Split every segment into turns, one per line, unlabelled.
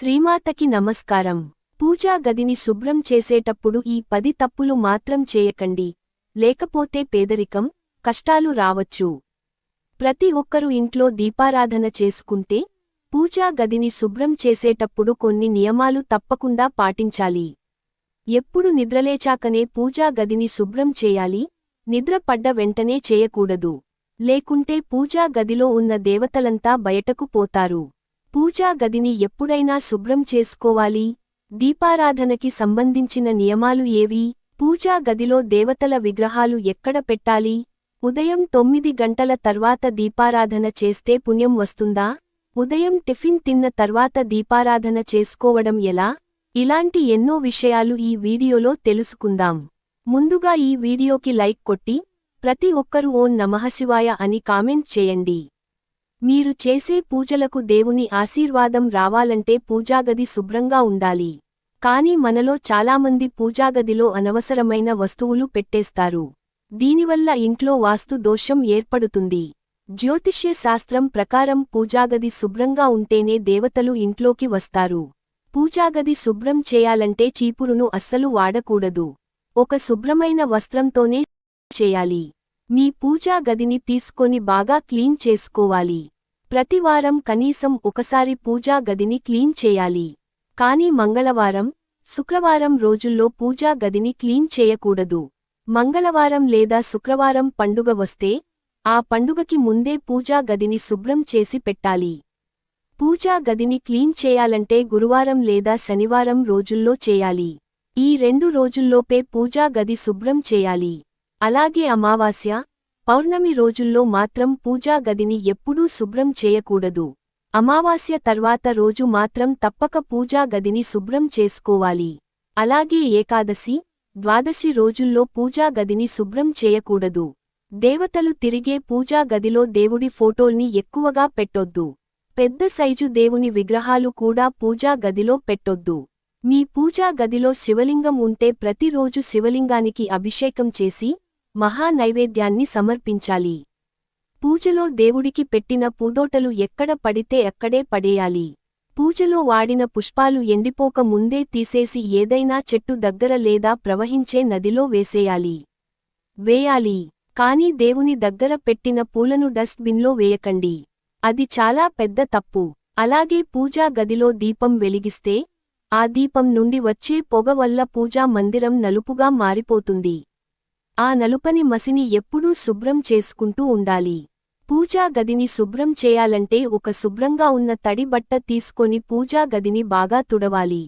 శ్రీమాతకి నమస్కారం. పూజా గదిని శుభ్రం చేసేటప్పుడు ఈ పది తప్పులు మాత్రం చేయకండి. లేకపోతే పేదరికం కష్టాలు రావచ్చు. ప్రతి ఒక్కరూ ఇంట్లో దీపారాధన చేసుకుంటే పూజా గదిని శుభ్రం చేసేటప్పుడు కొన్ని నియమాలు తప్పకుండా పాటించాలి. ఎప్పుడు నిద్రలేచాకనే పూజా గదిని శుభ్రం చేయాలి నిద్ర పడ్డ వెంటనే చేయకూడదు. లేకుంటే పూజా గదిలో ఉన్న దేవతలంతా బయటకు పోతారు. పూజా గదిని ఎప్పుడైనా శుభ్రం చేసుకోవాలి? దీపారాధనకి సంబంధించిన నియమాలు ఏవి? పూజా గదిలో దేవతల విగ్రహాలు ఎక్కడ పెట్టాలి? ఉదయం తొమ్మిది గంటల తర్వాత దీపారాధన చేస్తే పుణ్యం వస్తుందా? ఉదయం టిఫిన్ తిన్న తర్వాత దీపారాధన చేసుకోవడం ఎలా? ఇలాంటి ఎన్నో విషయాలు ఈ వీడియోలో తెలుసుకుందాం. ముందుగా ఈ వీడియోకి లైక్ కొట్టి ప్రతి ఒక్కరూ ఓం నమఃశివాయ అని కామెంట్ చేయండి. మీరు చేసే పూజలకు దేవుని ఆశీర్వాదం రావాలంటే పూజాగది శుభ్రంగా ఉండాలి. కాని మనలో చాలామంది పూజాగదిలో అనవసరమైన వస్తువులు పెట్టేస్తారు. దీనివల్ల ఇంట్లో వాస్తు దోషం ఏర్పడుతుంది. జ్యోతిష్య శాస్త్రం ప్రకారం పూజాగది శుభ్రంగా ఉంటేనే దేవతలు ఇంట్లోకి వస్తారు. పూజాగది శుభ్రం చేయాలంటే చీపురును అస్సలు వాడకూడదు. ఒక శుభ్రమైన వస్త్రంతోనే చేయాలి. మీ పూజా గదిని తీసుకొని బాగా క్లీన్ చేసుకోవాలి. ప్రతివారం కనీసం ఒకసారి పూజా గదిని క్లీన్ చేయాలి. కాని మంగళవారం శుక్రవారం రోజుల్లో పూజా గదిని క్లీన్ చేయకూడదు. మంగళవారం లేదా శుక్రవారం పండుగ వస్తే ఆ పండుగకి ముందే పూజా గదిని శుభ్రం చేసి పెట్టాలి. పూజా గదిని క్లీన్ చేయాలంటే గురువారం లేదా శనివారం రోజుల్లో చేయాలి. ఈ రెండు రోజుల్లోపే పూజా గది శుభ్రం చేయాలి. అలాగే అమావాస్య పౌర్ణమి రోజుల్లో మాత్రం పూజా గదిని ఎప్పుడూ శుభ్రం చేయకూడదు. అమావాస్య తర్వాత రోజు మాత్రం తప్పక పూజా గదిని శుభ్రం చేసుకోవాలి. అలాగే ఏకాదశి ద్వాదశి రోజుల్లో పూజా గదిని శుభ్రం చేయకూడదు. దేవతలు తిరిగే పూజా గదిలో దేవుడి ఫోటోల్ని ఎక్కువగా పెట్టొద్దు. పెద్ద సైజు దేవుని విగ్రహాలు కూడా పూజా గదిలో పెట్టొద్దు. మీ పూజా గదిలో శివలింగం ఉంటే ప్రతిరోజు శివలింగానికి అభిషేకం చేసి మహా నైవేద్యాన్ని సమర్పించాలి. పూజలో దేవుడికి పెట్టిన పూదోటలు ఎక్కడ పడితే అక్కడే పడేయాలి. పూజలో వాడిన పుష్పాలు ఎండిపోక ముందే తీసేసి ఏదైనా చెట్టు దగ్గర లేదా ప్రవహించే నదిలో వేసేయాలి. వేయాలి. కాని దేవుని దగ్గర పెట్టిన పూలను డస్ట్బిన్లో వేయకండి. అది చాలా పెద్ద తప్పు. అలాగే పూజా గదిలో దీపం వెలిగిస్తే ఆ దీపం నుండి వచ్చే పొగ వల్ల పూజా మందిరం నలుపుగా మారిపోతుంది. ఆ నలుపని మసిని ఎప్పుడూ శుభ్రం చేసుకుంటూ ఉండాలి. పూజా గదిని శుభ్రం చేయాలంటే ఒక శుభ్రంగా ఉన్న తడి బట్ట తీసుకొని పూజా గదిని బాగా తుడవాలి.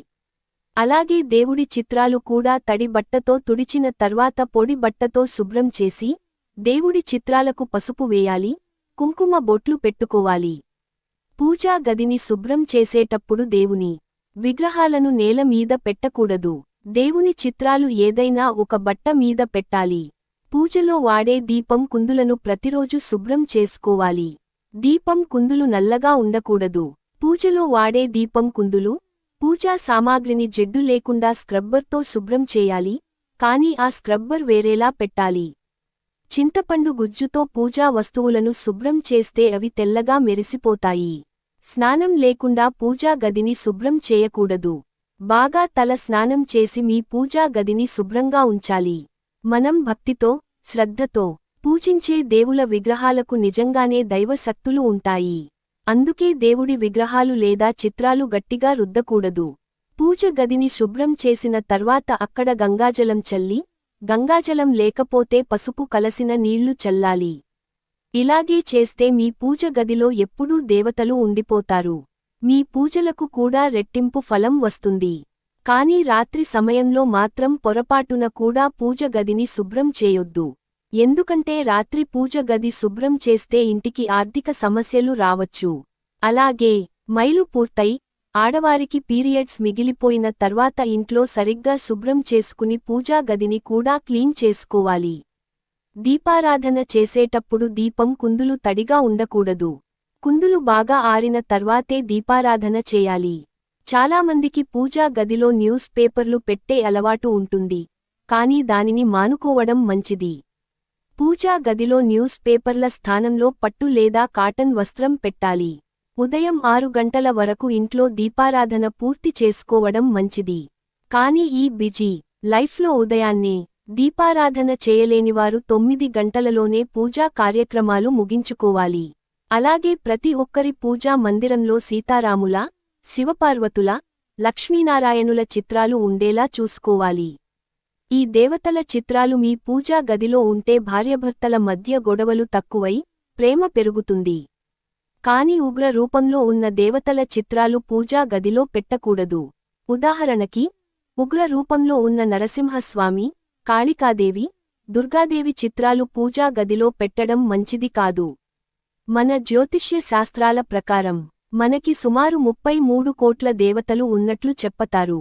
అలాగే దేవుడి చిత్రాలు కూడా తడి బట్టతో తుడిచిన తర్వాత పొడి బట్టతో శుభ్రం చేసి దేవుడి చిత్రాలకు పసుపు వేయాలి కుంకుమ బొట్లు పెట్టుకోవాలి. పూజా గదిని శుభ్రం చేసేటప్పుడు దేవుని విగ్రహాలను నేల మీద పెట్టకూడదు. దేవుని చిత్రాలు ఏదైనా ఒక బట్ట మీద పెట్టాలి. పూజలో వాడే దీపం కుందులను ప్రతిరోజు శుభ్రం చేసుకోవాలి. దీపం కుందులు నల్లగా ఉండకూడదు. పూజలో వాడే దీపం కుందులు పూజా సామాగ్రిని జెడ్డు లేకుండా స్క్రబ్బర్తో శుభ్రం చేయాలి కాని ఆ స్క్రబ్బర్ వేరేలా పెట్టాలి. చింతపండు గుజ్జుతో పూజా వస్తువులను శుభ్రం చేస్తే అవి తెల్లగా మెరిసిపోతాయి. స్నానం లేకుండా పూజా గదిని శుభ్రం చేయకూడదు. బాగా తల స్నానం చేసి మీ పూజా గదిని శుభ్రంగా ఉంచాలి. మనం భక్తితో శ్రద్ధతో పూజించే దేవుల విగ్రహాలకు నిజంగానే దైవశక్తులు ఉంటాయి. అందుకే దేవుడి విగ్రహాలు లేదా చిత్రాలు గట్టిగా రుద్దకూడదు. పూజ గదిని శుభ్రం చేసిన తర్వాత అక్కడ గంగాజలం చల్లి గంగాజలం లేకపోతే పసుపు కలసిన నీళ్ళు చల్లాలి. ఇలాగే చేస్తే మీ పూజ గదిలో ఎప్పుడూ దేవతలు ఉండిపోతారు. మీ పూజలకు కూడా రెట్టింపు ఫలం వస్తుంది. కానీ రాత్రి సమయంలో మాత్రం పొరపాటున కూడా పూజ గదిని శుభ్రం చేయొద్దు. ఎందుకంటే రాత్రి పూజ గది శుభ్రం చేస్తే ఇంటికి ఆర్థిక సమస్యలు రావచ్చు. అలాగే మైలు పూర్తయి ఆడవారికి పీరియడ్స్ మిగిలిపోయిన తర్వాత ఇంట్లో సరిగ్గా శుభ్రం చేసుకుని పూజా గదిని కూడా క్లీన్ చేసుకోవాలి. దీపారాధన చేసేటప్పుడు దీపం కుందులు తడిగా ఉండకూడదు. కుందులు బాగా ఆరిన తర్వాతే దీపారాధన చేయాలి. చాలామందికి పూజా గదిలో న్యూస్ పేపర్లు పెట్టే అలవాటు ఉంటుంది. కానీ దానిని మానుకోవడం మంచిది. పూజా గదిలో న్యూస్ పేపర్ల స్థానంలో పట్టు లేదా కాటన్ వస్త్రం పెట్టాలి. ఉదయం ఆరు గంటల వరకు ఇంట్లో దీపారాధన పూర్తి చేసుకోవడం మంచిది. కానీ ఈ బిజీ లైఫ్లో ఉదయాన్నే దీపారాధన చేయలేనివారు తొమ్మిది గంటలలోనే పూజా కార్యక్రమాలు ముగించుకోవాలి. అలాగే ప్రతి ఒక్కరి పూజా మందిరంలో సీతారాముల శివపార్వతుల లక్ష్మీనారాయణుల చిత్రాలు ఉండేలా చూసుకోవాలి. ఈ దేవతల చిత్రాలు మీ పూజా గదిలో ఉంటే భార్యభర్తల మధ్య గొడవలు తక్కువై ప్రేమ పెరుగుతుంది. కాని ఉగ్ర రూపంలో ఉన్న దేవతల చిత్రాలు పూజా గదిలో పెట్టకూడదు. ఉదాహరణకి ఉగ్ర రూపంలో ఉన్న నరసింహస్వామి కాళికాదేవి దుర్గాదేవి చిత్రాలు పూజా గదిలో పెట్టడం మంచిది కాదు. మన జ్యోతిష్య శాస్త్రాల ప్రకారం మనకి సుమారు ముప్పై మూడు కోట్ల దేవతలు ఉన్నట్లు చెప్పతారు.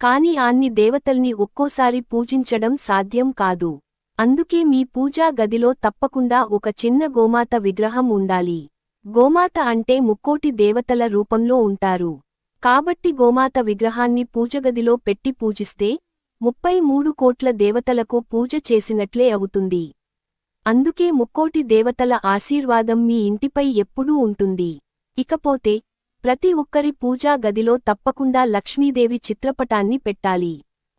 కాని అన్ని దేవతల్ని ఒక్కోసారి పూజించడం సాధ్యం కాదు. అందుకే మీ పూజా గదిలో తప్పకుండా ఒక చిన్న గోమాత విగ్రహం ఉండాలి. గోమాత అంటే ముక్కోటి దేవతల రూపంలో ఉంటారు. కాబట్టి గోమాత విగ్రహాన్ని పూజగదిలో పెట్టి పూజిస్తే ముప్పై మూడు కోట్ల దేవతలకు పూజ చేసినట్లే అవుతుంది. అందుకే ముక్కోటి దేవతల ఆశీర్వాదం మీ ఇంటిపై ఎప్పుడూ ఉంటుంది. ఇకపోతే ప్రతి ఒక్కరి పూజా గదిలో తప్పకుండా లక్ష్మీదేవి చిత్రపటాన్ని పెట్టాలి.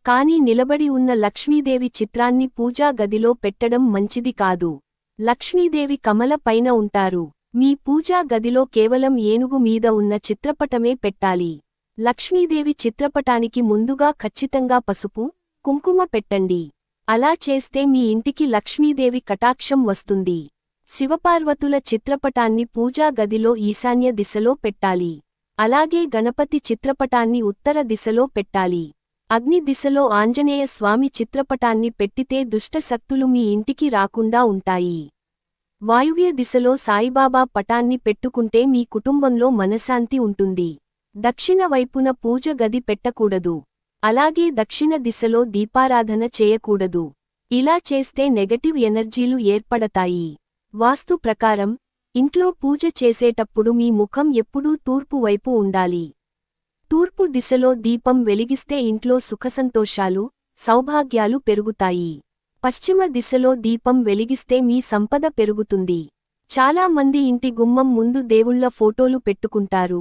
కాని నిలబడి ఉన్న లక్ష్మీదేవి చిత్రాన్ని పూజా గదిలో పెట్టడం మంచిది కాదు. లక్ష్మీదేవి కమల పైన ఉంటారు. మీ పూజా గదిలో కేవలం ఏనుగు మీద ఉన్న చిత్రపటమే పెట్టాలి. లక్ష్మీదేవి చిత్రపటానికి ముందుగా ఖచ్చితంగా పసుపు కుంకుమ పెట్టండి. అలా చేస్తే మీ ఇంటికి లక్ష్మీదేవి కటాక్షం వస్తుంది. శివపార్వతుల చిత్రపటాన్ని పూజా గదిలో ఈశాన్య దిశలో పెట్టాలి. అలాగే గణపతి చిత్రపటాన్ని ఉత్తర దిశలో పెట్టాలి. అగ్ని దిశలో ఆంజనేయ స్వామి చిత్రపటాన్ని పెట్టితే దుష్టశక్తులు మీ ఇంటికి రాకుండా ఉంటాయి. వాయువ్య దిశలో సాయిబాబా పటాన్ని పెట్టుకుంటే మీ కుటుంబంలో మనశాంతి ఉంటుంది. దక్షిణ వైపున పూజ గది పెట్టకూడదు. అలాగే దక్షిణ దిశలో దీపారాధన చేయకూడదు. ఇలా చేస్తే నెగటివ్ ఎనర్జీలు ఏర్పడతాయి. వాస్తు ప్రకారం ఇంట్లో పూజ చేసేటప్పుడు మీ ముఖం ఎప్పుడూ తూర్పు వైపు ఉండాలి. తూర్పు దిశలో దీపం వెలిగిస్తే ఇంట్లో సుఖసంతోషాలు సౌభాగ్యాలు పెరుగుతాయి. పశ్చిమ దిశలో దీపం వెలిగిస్తే మీ సంపద పెరుగుతుంది. చాలా మంది ఇంటి గుమ్మం ముందు దేవుళ్ళ ఫోటోలు పెట్టుకుంటారు.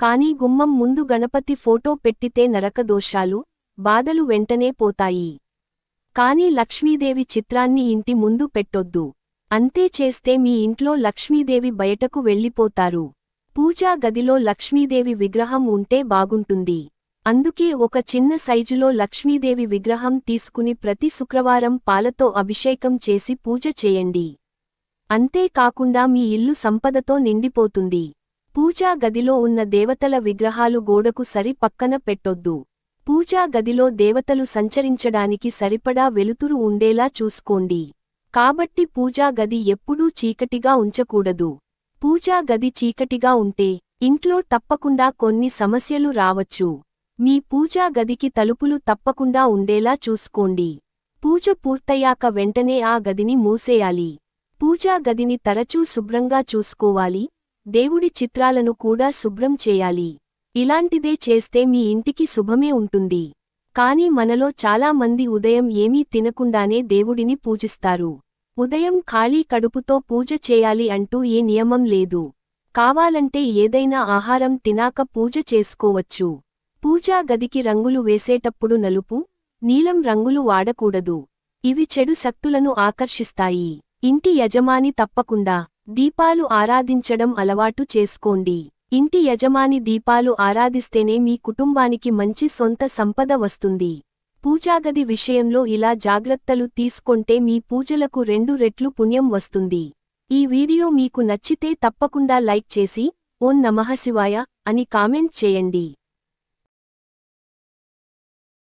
కానీ గుమ్మం ముందు గణపతి ఫోటో పెట్టితే నరకదోషాలు బాధలు వెంటనే పోతాయి. కాని లక్ష్మీదేవి చిత్రాన్ని ఇంటి ముందు పెట్టొద్దు. అంతే చేస్తే మీ ఇంట్లో లక్ష్మీదేవి బయటకు వెళ్ళిపోతారు. పూజా గదిలో లక్ష్మీదేవి విగ్రహం ఉంటే బాగుంటుంది. అందుకే ఒక చిన్న సైజులో లక్ష్మీదేవి విగ్రహం తీసుకుని ప్రతి శుక్రవారం పాలతో అభిషేకం చేసి పూజ చేయండి. అంతేకాకుండా మీ ఇల్లు సంపదతో నిండిపోతుంది. పూజా గదిలో ఉన్న దేవతల విగ్రహాలు గోడకు సరి పక్కన పెట్టొద్దు. పూజా గదిలో దేవతలు సంచరించడానికి సరిపడా వెలుతురు ఉండేలా చూసుకోండి. కాబట్టి పూజా గది ఎప్పుడూ చీకటిగా ఉంచకూడదు. పూజా గది చీకటిగా ఉంటే ఇంట్లో తప్పకుండా కొన్ని సమస్యలు రావచ్చు. మీ పూజా గదికి తలుపులు తప్పకుండా ఉండేలా చూసుకోండి. పూజ పూర్తయ్యాక వెంటనే ఆ గదిని మూసేయాలి. పూజా గదిని తరచూ శుభ్రంగా చూసుకోవాలి. దేవుడి చిత్రాలను కూడా శుభ్రం చేయాలి. ఇలాంటిదే చేస్తే మీ ఇంటికి శుభమే ఉంటుంది. కాని మనలో చాలా మంది ఉదయం ఏమీ తినకుండానే దేవుడిని పూజిస్తారు. ఉదయం ఖాళీ కడుపుతో పూజ చేయాలి అంటూ ఏ నియమం లేదు. కావాలంటే ఏదైనా ఆహారం తినాక పూజ చేసుకోవచ్చు. పూజా గదికి రంగులు వేసేటప్పుడు నలుపు నీలం రంగులు వాడకూడదు. ఇవి చెడు శక్తులను ఆకర్షిస్తాయి. ఇంటి యజమాని తప్పకుండా దీపాలు ఆరాధించడం అలవాటు చేసుకోండి. ఇంటి యజమాని దీపాలు ఆరాధిస్తేనే మీ కుటుంబానికి మంచి సొంత సంపద వస్తుంది. పూజాగది విషయంలో ఇలా జాగ్రత్తలు తీసుకొంటే మీ పూజలకు రెండు రెట్లు పుణ్యం వస్తుంది. ఈ వీడియో మీకు నచ్చితే తప్పకుండా లైక్ చేసి ఓం నమఃశివాయ అని కామెంట్ చేయండి.